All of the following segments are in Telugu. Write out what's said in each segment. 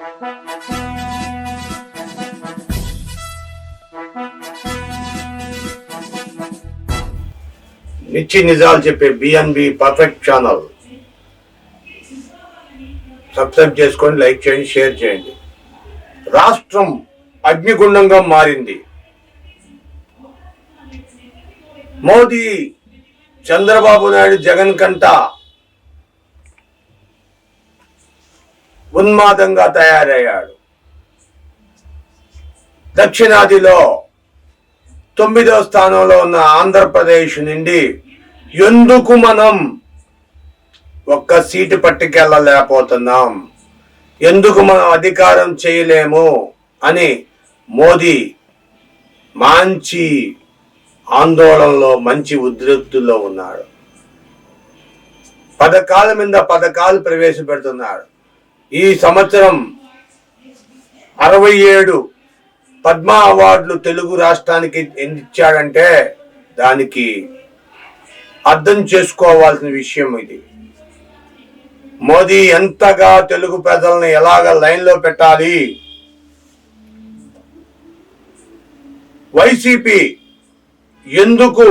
నిచ్చి నిజాలు చెప్పే బిఎన్బి పర్ఫెక్ట్ ఛానల్ సబ్స్క్రైబ్ చేసుకొని లైక్ చేయండి షేర్ చేయండి. రాష్ట్రం అగ్నిగుండంగా మారింది. మోదీ చంద్రబాబు నాయుడు జగన్ కంట ఉన్మాదంగా తయారయ్యాడు. దక్షిణాదిలో తొమ్మిదో స్థానంలో ఉన్న ఆంధ్రప్రదేశ్ నుండి ఎందుకు మనం ఒక్క సీటు పట్టుకెళ్ళలేకపోతున్నాం? ఎందుకు మనం అధికారం చేయలేము? అని మోదీ మంచి ఆందోళనలో మంచి ఉద్రిక్తుల్లో ఉన్నాడు. పథకాల మీద పథకాలు ప్రవేశపెడుతున్నాడు. ఈ సంవత్సరం అరవై ఏడు పద్మ అవార్డులు తెలుగు రాష్ట్రానికి ఇచ్చాడంటే దానికి అర్థం చేసుకోవాల్సిన విషయం ఇది. మోదీ ఎంతగా తెలుగు ప్రజల్ని ఎలాగ లైన్లో పెట్టాలి? వైసీపీ ఎందుకు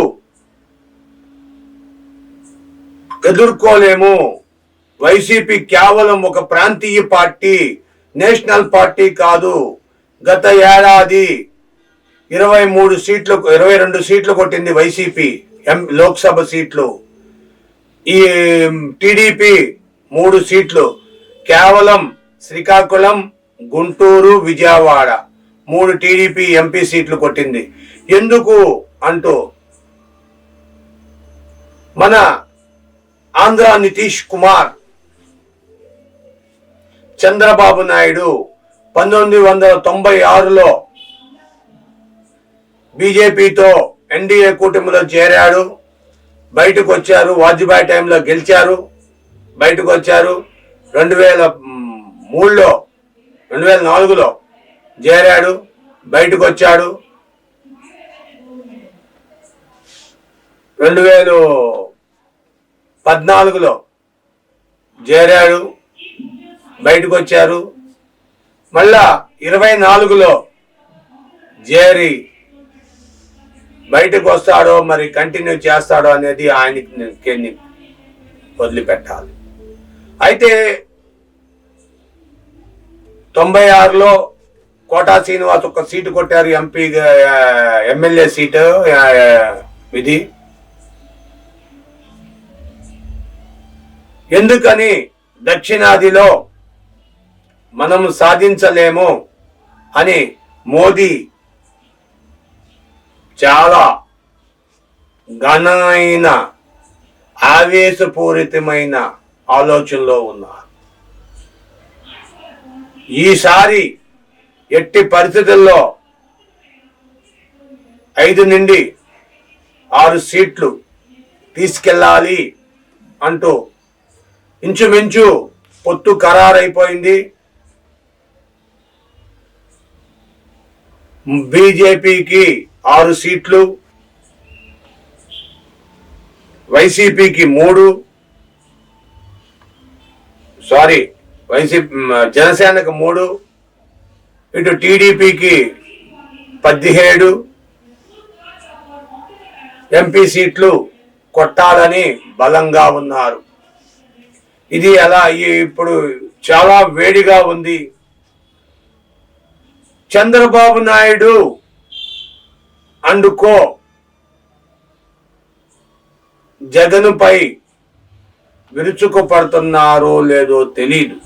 ఎదుర్కోలేము? వైసీపీ కేవలం ఒక ప్రాంతీయ పార్టీ నేషనల్ పార్టీ కాదు. గత ఏడాది ఇరవై మూడు సీట్లు ఇరవై రెండు సీట్లు కొట్టింది వైసీపీ ఎం లోక్సభ సీట్లు. ఈ టీడీపీ మూడు సీట్లు. కేవలం శ్రీకాకుళం గుంటూరు విజయవాడ మూడు టీడీపీ ఎంపీ సీట్లు కొట్టింది. ఎందుకు అంటూ మన ఆంధ్ర నితీష్ కుమార్ చంద్రబాబు నాయుడు పంతొమ్మిది వందల తొంభై ఆరులో బీజేపీతో ఎన్డీఏ కూటమిలో చేరాడు. బయటకు వచ్చారు వాజ్పేయి టైంలో గెలిచారు. బయటకు వచ్చారు. రెండు వేల మూడులో రెండు వేల నాలుగులో చేరాడు బయటకు వచ్చాడు. రెండు వేలు పద్నాలుగులో చేరాడు. బయటకు వచ్చారు. మళ్ళా ఇరవై నాలుగులో జేరి బయటకు వస్తాడో మరి కంటిన్యూ చేస్తాడో అనేది ఆయనకి వదిలిపెట్టాలి. అయితే తొంభై ఆరులో కోటా శ్రీనివాస్ ఒక సీటు కొట్టారు ఎంపీ ఎమ్మెల్యే సీటు ఇది ఎందుకని దక్షిణాదిలో మనం సాధించలేము అని మోదీ చాలా ఘనమైన ఆవేశపూరితమైన ఆలోచనలో ఉన్నారు. ఈసారి ఎట్టి పరిస్థితుల్లో ఐదు నుండి ఆరు సీట్లు తీసుకెళ్ళాలి అంటూ ఇంచుమించు పొత్తు ఖరారైపోయింది. బీజేపీకి ఆరు సీట్లు వైసీపీకి మూడు సారీ వైసీపీ జనసేనకు మూడు ఇటు టీడీపీకి పదిహేడు ఎంపీ సీట్లు కొట్టాలని బలంగా ఉన్నారు. ఇది అలా ఇప్పుడు చాలా వేడిగా ఉంది. చంద్రబాబు నాయుడు అండుకో. జగన్పై విరుచుకుపడుతున్నారో లేదో తెలియదు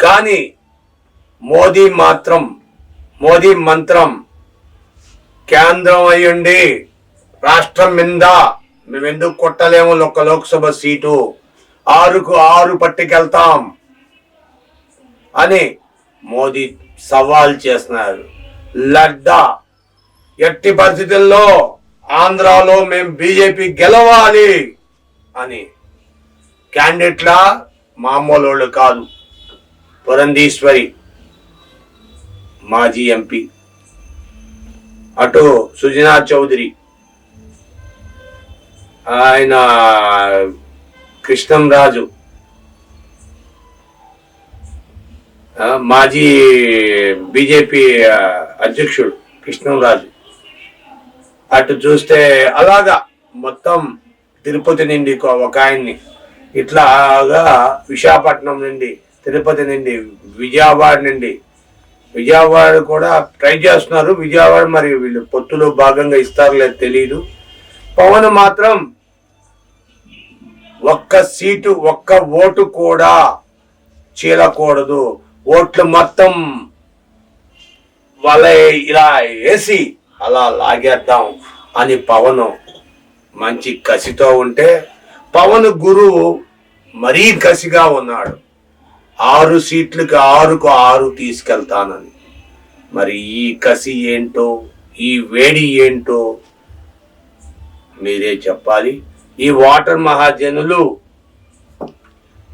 కానీ మోదీ మాత్రం మోదీ మంత్రం కేంద్రం అయ్యుండి రాష్ట్రం మీద మేము ఎందుకు కొట్టలేము ఒక లోక్సభ సీటు? ఆరుకు ఆరు పట్టుకెళ్తాం అని మోదీ సవాల్ చేస్తున్నారు. లడ్డా ఎట్టి పరిస్థితుల్లో ఆంధ్రాలో మేము బీజేపీ గెలవాలి అని. క్యాండిడేట్లా మామూలు వాళ్ళు కాదు. పురంధీశ్వరి మాజీ ఎంపీ. అటు సుజనా చౌదరి ఆయన కృష్ణం రాజు మాజీ బీజేపీ అధ్యక్షుడు కృష్ణంరాజు. అటు చూస్తే అలాగా మొత్తం తిరుపతి నుండి ఒక- ఆయన్ని ఇట్లాగా విశాఖపట్నం నుండి తిరుపతి నుండి విజయవాడ నుండి విజయవాడ కూడా ట్రై చేస్తున్నారు. విజయవాడ మరి వీళ్ళు పొత్తులో భాగంగా ఇస్తారో లేదు తెలియదు పవన్ మాత్రం ఒక్క సీటు ఒక్క ఓటు కూడా చీలకూడదు. ఓట్లు మొత్తం వాళ్ళ ఇలా వేసి అలా లాగేద్దాం అని పవన్ మంచి కసితో ఉంటే పవన్ గురువు మరీ కసిగా ఉన్నాడు. ఆరు సీట్లకు ఆరుకు ఆరు తీసుకెళ్తానని. మరి ఈ కసి ఏంటో ఈ వేడి ఏంటో మీరే చెప్పాలి. ఈ వాటర్ మహాజనులు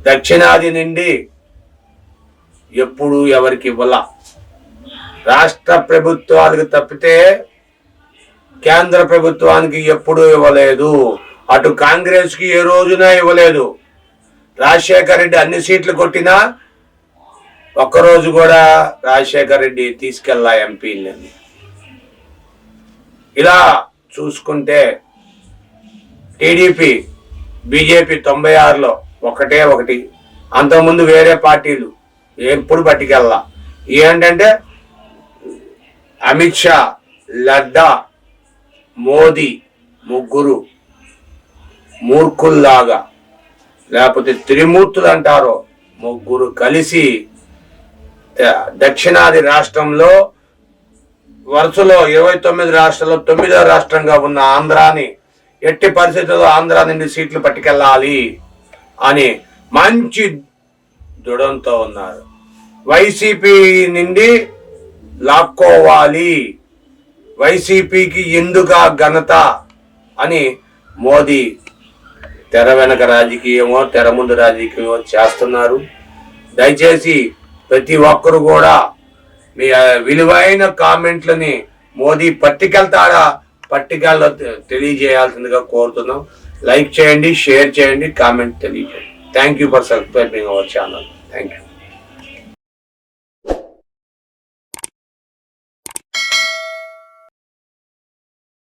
దక్షిణాది నుండి ఎప్పుడు ఎవరికి ఇవ్వాల? రాష్ట్ర ప్రభుత్వానికి తప్పితే కేంద్ర ప్రభుత్వానికి ఎప్పుడూ ఇవ్వలేదు. అటు కాంగ్రెస్కి ఏ రోజున ఇవ్వలేదు. రాజశేఖర్ రెడ్డి అన్ని సీట్లు కొట్టినా ఒక్కరోజు కూడా రాజశేఖర్ రెడ్డి తీసుకెళ్ళా ఎంపీలని ఇలా చూసుకుంటే టీడీపీ బీజేపీ తొంభై ఆరులో ఒకటే ఒకటి. అంతకుముందు వేరే పార్టీలు ఎప్పుడు పట్టుకెళ్ళా ఏంటంటే అమిత్ షా లడ్డా మోదీ ముగ్గురు మూర్ఖుల్లాగా లేకపోతే త్రిమూర్తులు అంటారో ముగ్గురు కలిసి దక్షిణాది రాష్ట్రంలో వరుసలో ఇరవై తొమ్మిది రాష్ట్రాల్లో తొమ్మిదో రాష్ట్రంగా ఉన్న ఆంధ్రాని ఎట్టి పరిస్థితుల్లో ఆంధ్ర నుండి సీట్లు పట్టుకెళ్ళాలి అని మంచి దృఢంతో ఉన్నారు. వైసీపీ నుండి లాక్కోవాలి. వైసీపీకి ఎందుక ఘనత అని మోదీ తెర వెనక రాజకీయమో తెర ముందు రాజకీయమో చేస్తున్నారు. దయచేసి ప్రతి ఒక్కరు కూడా మీ విలువైన కామెంట్లని మోదీ పట్టికెళ్తారా పట్టికల్లో తెలియజేయాల్సిందిగా కోరుతున్నాం. లైక్ చేయండి షేర్ చేయండి కామెంట్ తెలియజేయండి. Thank you for subscribing our channel thank you